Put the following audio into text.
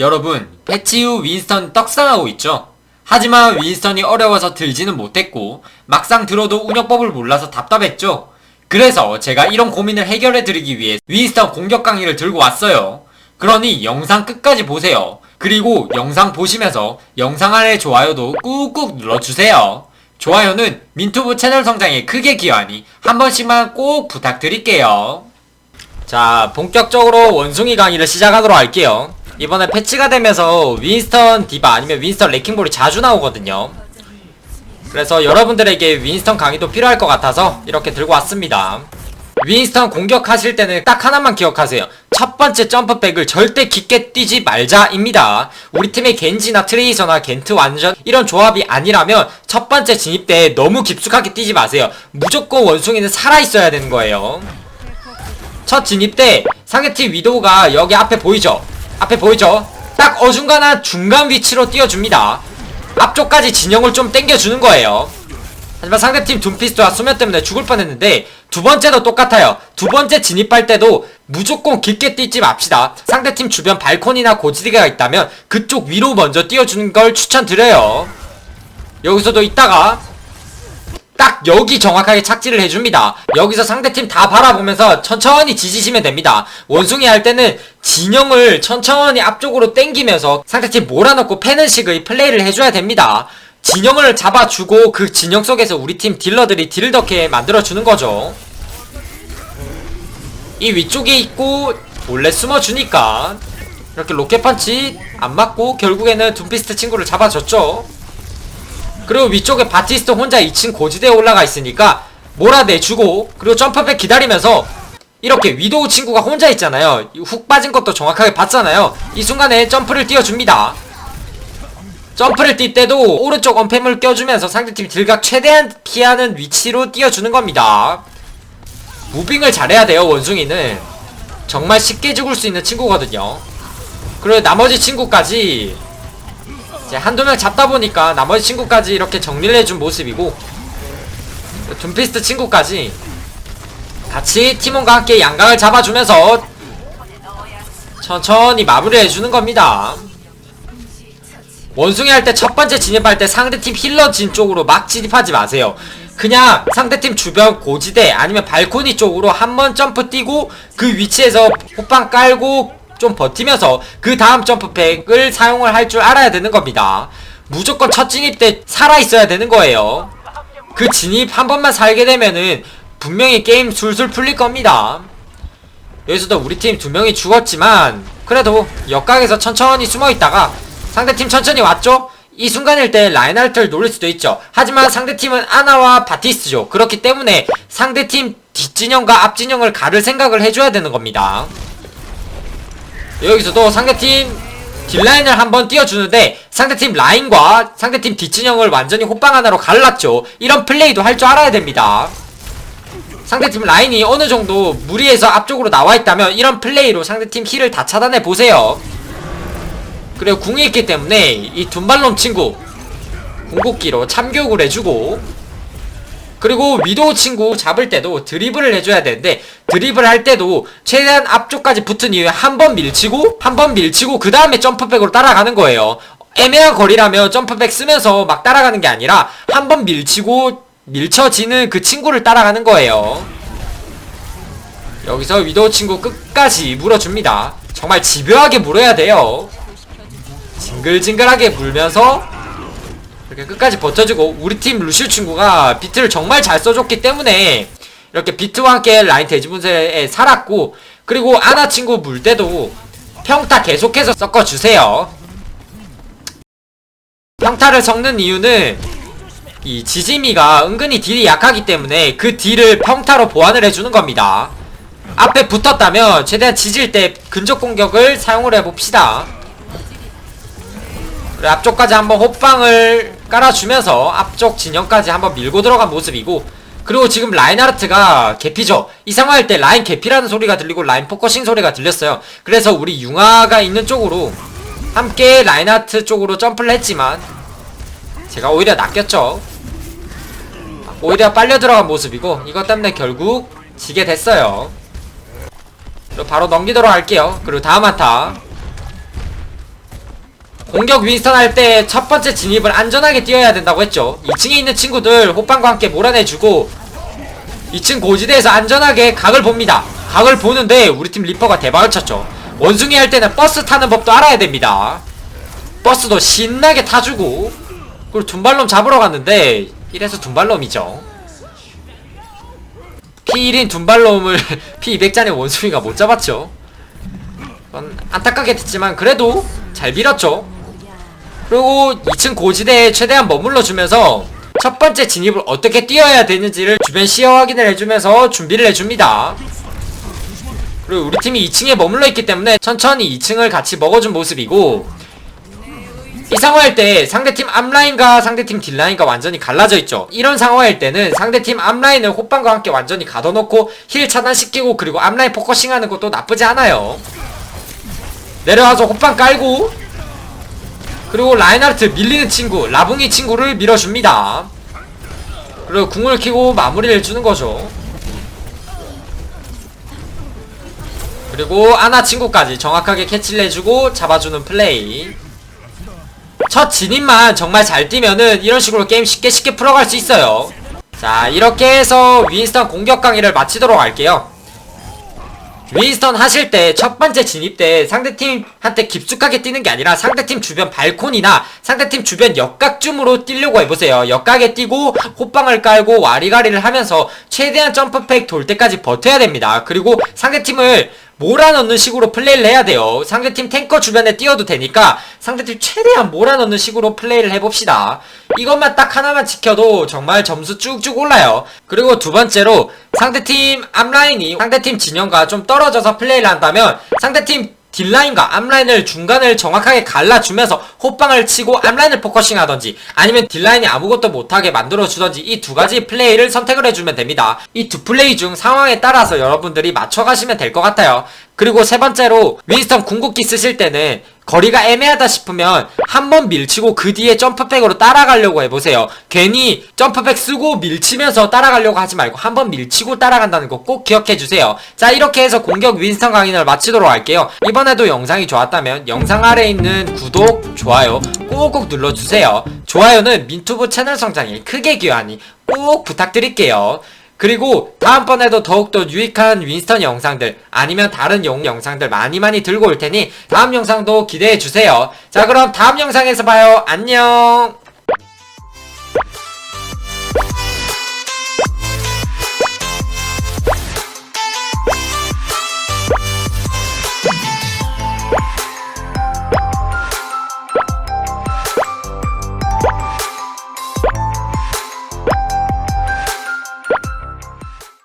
여러분, 패치 후 윈스턴 떡상하고 있죠? 하지만 윈스턴이 어려워서 들지는 못했고, 막상 들어도 운영법을 몰라서 답답했죠? 그래서 제가 이런 고민을 해결해 드리기 위해 윈스턴 공격 강의를 들고 왔어요. 그러니 영상 끝까지 보세요. 그리고 영상 보시면서 영상 아래 좋아요도 꾹꾹 눌러주세요. 좋아요는 민투브 채널 성장에 크게 기여하니 한 번씩만 꼭 부탁드릴게요. 자, 본격적으로 원숭이 강의를 시작하도록 할게요. 이번에 패치가 되면서 윈스턴 디바 아니면 윈스턴 레킹볼이 자주 나오거든요. 그래서 여러분들에게 윈스턴 강의도 필요할 것 같아서 이렇게 들고 왔습니다. 윈스턴 공격하실 때는 딱 하나만 기억하세요. 첫 번째 점프백을 절대 깊게 뛰지 말자입니다. 우리 팀의 겐지나 트레이서나 겐트 완전 이런 조합이 아니라면 첫 번째 진입 때 너무 깊숙하게 뛰지 마세요. 무조건 원숭이는 살아있어야 되는 거예요. 첫 진입 때 상대팀 위도우가 여기 앞에 보이죠? 앞에 보이죠? 딱 어중간한 중간 위치로 띄워줍니다. 앞쪽까지 진영을 좀 당겨주는 거예요. 하지만 상대팀 둠피스트와 수면 때문에 죽을 뻔했는데 두 번째도 똑같아요. 두 번째 진입할 때도 무조건 깊게 뛰지 맙시다. 상대팀 주변 발코니나 고지대가 있다면 그쪽 위로 먼저 띄워주는 걸 추천드려요. 여기서도 있다가 딱 여기 정확하게 착지를 해줍니다. 여기서 상대팀 다 바라보면서 천천히 지지시면 됩니다. 원숭이 할 때는 진영을 천천히 앞쪽으로 당기면서 상대팀 몰아넣고 패는 식의 플레이를 해줘야 됩니다. 진영을 잡아주고 그 진영 속에서 우리 팀 딜러들이 딜을 덕해 만들어주는 거죠. 이 위쪽에 있고 몰래 숨어주니까 이렇게 로켓펀치 안 맞고 결국에는 둠피스트 친구를 잡아줬죠. 그리고 위쪽에 바티스트 혼자 2층 고지대에 올라가 있으니까 몰아내주고 그리고 점프백 기다리면서 이렇게 위도우 친구가 혼자 있잖아요. 훅 빠진 것도 정확하게 봤잖아요. 이 순간에 점프를 띄워줍니다. 점프를 뛸 때도 오른쪽 언패물 껴주면서 상대팀 딜각 최대한 피하는 위치로 띄워주는 겁니다. 무빙을 잘해야 돼요 원숭이는. 정말 쉽게 죽을 수 있는 친구거든요. 그리고 나머지 친구까지 이제 한두 명 잡다 보니까 나머지 친구까지 이렇게 정리를 해준 모습이고 둠피스트 친구까지 같이 팀원과 함께 양각을 잡아주면서 천천히 마무리를 해주는 겁니다. 원숭이 할 때 첫 번째 진입할 때 상대팀 힐러 진 쪽으로 막 진입하지 마세요. 그냥 상대팀 주변 고지대 아니면 발코니 쪽으로 한 번 점프 뛰고 그 위치에서 호빵 깔고 좀 버티면서 그 다음 점프팩을 사용을 할 줄 알아야 되는 겁니다. 무조건 첫 진입 때 살아있어야 되는 거예요. 그 진입 한 번만 살게 되면은 분명히 게임 술술 풀릴 겁니다. 여기서도 우리 팀 두 명이 죽었지만 그래도 역각에서 천천히 숨어있다가 상대팀 천천히 왔죠? 이 순간일 때 라인할트를 노릴 수도 있죠. 하지만 상대팀은 아나와 바티스죠. 그렇기 때문에 상대팀 뒷진영과 앞진영을 가를 생각을 해줘야 되는 겁니다. 여기서도 상대팀 딜라인을 한번 띄워주는데 상대팀 라인과 상대팀 뒷진영을 완전히 호빵 하나로 갈랐죠. 이런 플레이도 할 줄 알아야 됩니다. 상대팀 라인이 어느 정도 무리해서 앞쪽으로 나와 있다면 이런 플레이로 상대팀 힐을 다 차단해 보세요. 그리고 궁이 있기 때문에 이 둔발놈 친구 궁극기로 참교육을 해주고 그리고 위도우 친구 잡을 때도 드리블을 해줘야 되는데 드리블 할 때도 최대한 앞쪽까지 붙은 이후에 한 번 밀치고 한 번 밀치고 그 다음에 점프백으로 따라가는 거예요. 애매한 거리라면 점프백 쓰면서 막 따라가는 게 아니라 한 번 밀치고 밀쳐지는 그 친구를 따라가는 거예요. 여기서 위도우 친구 끝까지 물어줍니다. 정말 집요하게 물어야 돼요. 징글징글하게 물면서 이렇게 끝까지 버텨주고 우리 팀 루시우 친구가 비트를 정말 잘 써줬기 때문에 이렇게 비트와 함께 라인 대지분세에 살았고 그리고 아나 친구 물 때도 평타 계속해서 섞어주세요. 평타를 섞는 이유는 이 지지미가 은근히 딜이 약하기 때문에 그 딜을 평타로 보완을 해주는 겁니다. 앞에 붙었다면 최대한 지질 때 근접 공격을 사용을 해봅시다. 앞쪽까지 한번 호빵을 깔아주면서 앞쪽 진영까지 한번 밀고 들어간 모습이고 그리고 지금 라인하르트가 개피죠? 이상할 때 라인 개피라는 소리가 들리고 라인 포커싱 소리가 들렸어요. 그래서 우리 융화가 있는 쪽으로 함께 라인하르트 쪽으로 점프를 했지만 제가 오히려 낚였죠? 오히려 빨려 들어간 모습이고 이것 때문에 결국 지게 됐어요. 바로 넘기도록 할게요. 그리고 다음 한타 공격 윈스턴 할 때 첫 번째 진입을 안전하게 뛰어야 된다고 했죠. 2층에 있는 친구들 호빵과 함께 몰아내주고 2층 고지대에서 안전하게 각을 봅니다. 각을 보는데 우리 팀 리퍼가 대박을 쳤죠. 원숭이 할 때는 버스 타는 법도 알아야 됩니다. 버스도 신나게 타주고 그리고 둔발놈 잡으러 갔는데 이래서 둔발놈이죠. P1인 둔발놈을 P200짜리 원숭이가 못 잡았죠. 안타깝게 됐지만 그래도 잘 밀었죠 그리고 2층 고지대에 최대한 머물러 주면서 첫 번째 진입을 어떻게 뛰어야 되는지를 주변 시야 확인을 해주면서 준비를 해줍니다 그리고 우리 팀이 2층에 머물러 있기 때문에 천천히 2층을 같이 먹어준 모습이고 이 상황일 때 상대팀 앞라인과 상대팀 뒷라인과 완전히 갈라져 있죠. 이런 상황일 때는 상대팀 앞라인을 호빵과 함께 완전히 가둬놓고 힐 차단시키고 그리고 앞라인 포커싱하는 것도 나쁘지 않아요. 내려와서 호빵 깔고 그리고 라인하르트 밀리는 친구 라붕이 친구를 밀어줍니다. 그리고 궁을 키고 마무리를 해주는 거죠. 그리고 아나 친구까지 정확하게 캐치를 해주고 잡아주는 플레이. 첫 진입만 정말 잘 뛰면은 이런 식으로 게임 쉽게 쉽게 풀어갈 수 있어요. 자, 이렇게 해서 윈스턴 공격 강의를 마치도록 할게요. 윈스턴 하실 때 첫 번째 진입 때 상대팀한테 깊숙하게 뛰는 게 아니라 상대팀 주변 발콘이나 상대팀 주변 역각쯤으로 뛰려고 해보세요. 역각에 뛰고 호빵을 깔고 와리가리를 하면서 최대한 점프팩 돌 때까지 버텨야 됩니다. 그리고 상대팀을 몰아넣는 식으로 플레이를 해야 돼요. 상대팀 탱커 주변에 뛰어도 되니까 상대팀 최대한 몰아넣는 식으로 플레이를 해봅시다. 이것만 딱 하나만 지켜도 정말 점수 쭉쭉 올라요. 그리고 두 번째로 상대팀 앞라인이 상대팀 진영과 좀 떨어져서 플레이를 한다면 상대팀 딜라인과 앞라인을 중간을 정확하게 갈라주면서 호빵을 치고 앞라인을 포커싱 하던지 아니면 딜라인이 아무것도 못하게 만들어주던지 이 두 가지 플레이를 선택을 해주면 됩니다. 이 두 플레이 중 상황에 따라서 여러분들이 맞춰가시면 될 것 같아요. 그리고 세 번째로 윈스턴 궁극기 쓰실 때는 거리가 애매하다 싶으면 한 번 밀치고 그 뒤에 점프백으로 따라가려고 해보세요. 괜히 점프백 쓰고 밀치면서 따라가려고 하지 말고 한 번 밀치고 따라간다는 거 꼭 기억해주세요. 자 이렇게 해서 공격 윈스턴 강의를 마치도록 할게요. 이번에도 영상이 좋았다면 영상 아래에 있는 구독, 좋아요 꼭꼭 눌러주세요. 좋아요는 민투브 채널 성장에 크게 기여하니 꼭 부탁드릴게요. 그리고 다음번에도 더욱더 유익한 윈스턴 영상들 아니면 다른 영, 영상들 많이 많이 들고 올 테니 다음 영상도 기대해 주세요. 자 그럼 다음 영상에서 봐요. 안녕